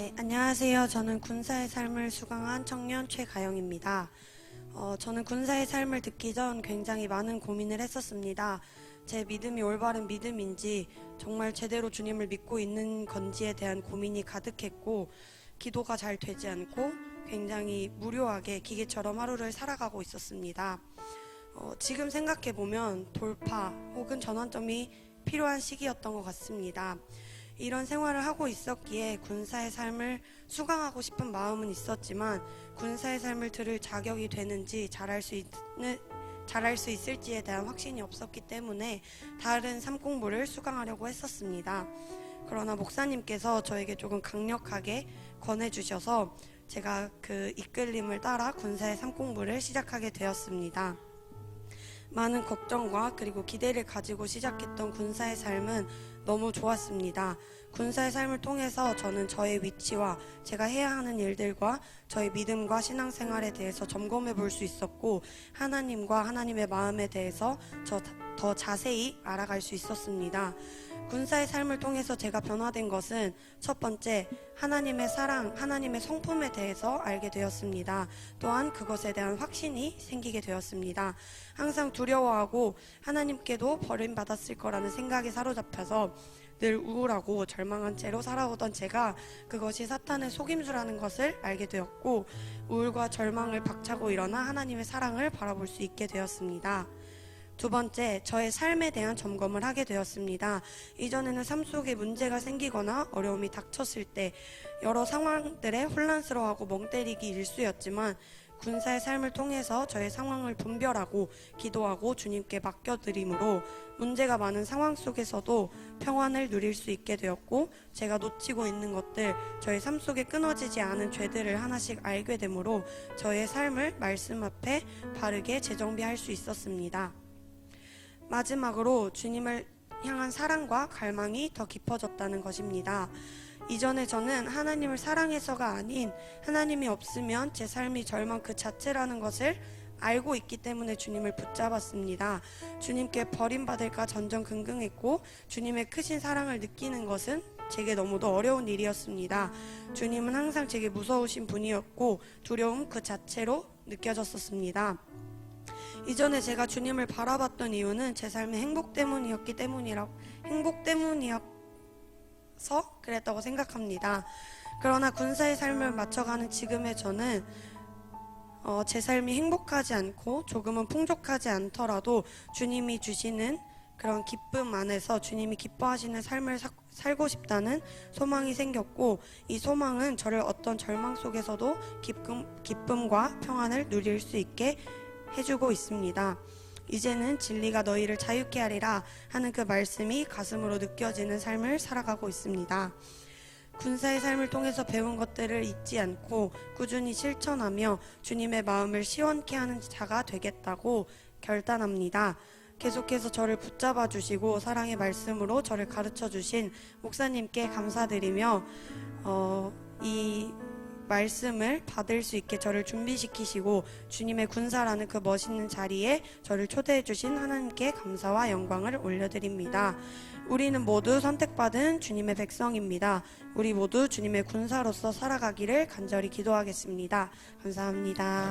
네, 안녕하세요. 저는 군사의 삶을 수강한 청년 최가영입니다. 어, 저는 군사의 삶을 듣기 전 굉장히 많은 고민을 했었습니다. 제 믿음이 올바른 믿음인지 정말 제대로 주님을 믿고 있는 건지에 대한 고민이 가득했고 기도가 잘 되지 않고 굉장히 무료하게 기계처럼 하루를 살아가고 있었습니다. 어, 지금 생각해 보면 돌파 혹은 전환점이 필요한 시기였던 것 같습니다. 이런 생활을 하고 있었기에 군사의 삶을 수강하고 싶은 마음은 있었지만 군사의 삶을 들을 자격이 되는지 잘할 수 있는 잘할 수 있을지에 대한 확신이 없었기 때문에 다른 삶 공부를 수강하려고 했었습니다. 그러나 목사님께서 저에게 조금 강력하게 권해주셔서 제가 그 이끌림을 따라 군사의 삶 공부를 시작하게 되었습니다. 많은 걱정과 그리고 기대를 가지고 시작했던 군사의 삶은 너무 좋았습니다. 군사의 삶을 통해서 저는 저의 위치와 제가 해야 하는 일들과 저의 믿음과 신앙생활에 대해서 점검해 볼 수 있었고 하나님과 하나님의 마음에 대해서 저 더 자세히 알아갈 수 있었습니다. 군사의 삶을 통해서 제가 변화된 것은 첫 번째 하나님의 사랑, 하나님의 성품에 대해서 알게 되었습니다. 또한 그것에 대한 확신이 생기게 되었습니다. 항상 두려워하고 하나님께도 버림받았을 거라는 생각에 사로잡혀서 늘 우울하고 절망한 채로 살아오던 제가 그것이 사탄의 속임수라는 것을 알게 되었고 우울과 절망을 박차고 일어나 하나님의 사랑을 바라볼 수 있게 되었습니다. 두 번째, 저의 삶에 대한 점검을 하게 되었습니다. 이전에는 삶 속에 문제가 생기거나 어려움이 닥쳤을 때 여러 상황들에 혼란스러워하고 멍 때리기 일쑤였지만 군사의 삶을 통해서 저의 상황을 분별하고 기도하고 주님께 맡겨드림으로 문제가 많은 상황 속에서도 평안을 누릴 수 있게 되었고 제가 놓치고 있는 것들 저의 삶 속에 끊어지지 않은 죄들을 하나씩 알게 되므로 저의 삶을 말씀 앞에 바르게 재정비할 수 있었습니다. 마지막으로 주님을 향한 사랑과 갈망이 더 깊어졌다는 것입니다. 이전에 저는 하나님을 사랑해서가 아닌 하나님이 없으면 제 삶이 절망 그 자체라는 것을 알고 있기 때문에 주님을 붙잡았습니다. 주님께 버림받을까 전전긍긍했고 주님의 크신 사랑을 느끼는 것은 제게 너무도 어려운 일이었습니다. 주님은 항상 제게 무서우신 분이었고 두려움 그 자체로 느껴졌었습니다. 이전에 제가 주님을 바라봤던 이유는 제 삶의 행복 때문이었기 때문이라 행복 때문이어서 그랬다고 생각합니다. 그러나 군사의 삶을 맞춰가는 지금의 저는 어, 제 삶이 행복하지 않고 조금은 풍족하지 않더라도 주님이 주시는 그런 기쁨 안에서 주님이 기뻐하시는 삶을 사- 살고 싶다는 소망이 생겼고 이 소망은 저를 어떤 절망 속에서도 기쁨, 기쁨과 평안을 누릴 수 있게 해주고 있습니다. 이제는 진리가 너희를 자유케 하리라 하는 그 말씀이 가슴으로 느껴지는 삶을 살아가고 있습니다. 군사의 삶을 통해서 배운 것들을 잊지 않고 꾸준히 실천하며 주님의 마음을 시원케 하는 자가 되겠다고 결단합니다. 계속해서 저를 붙잡아 주시고 사랑의 말씀으로 저를 가르쳐 주신 목사님께 감사드리며 어, 이 말씀을 받을 수 있게 저를 준비시키시고 주님의 군사라는 그 멋있는 자리에 저를 초대해 주신 하나님께 감사와 영광을 올려드립니다. 우리는 모두 선택받은 주님의 백성입니다. 우리 모두 주님의 군사로서 살아가기를 간절히 기도하겠습니다. 감사합니다.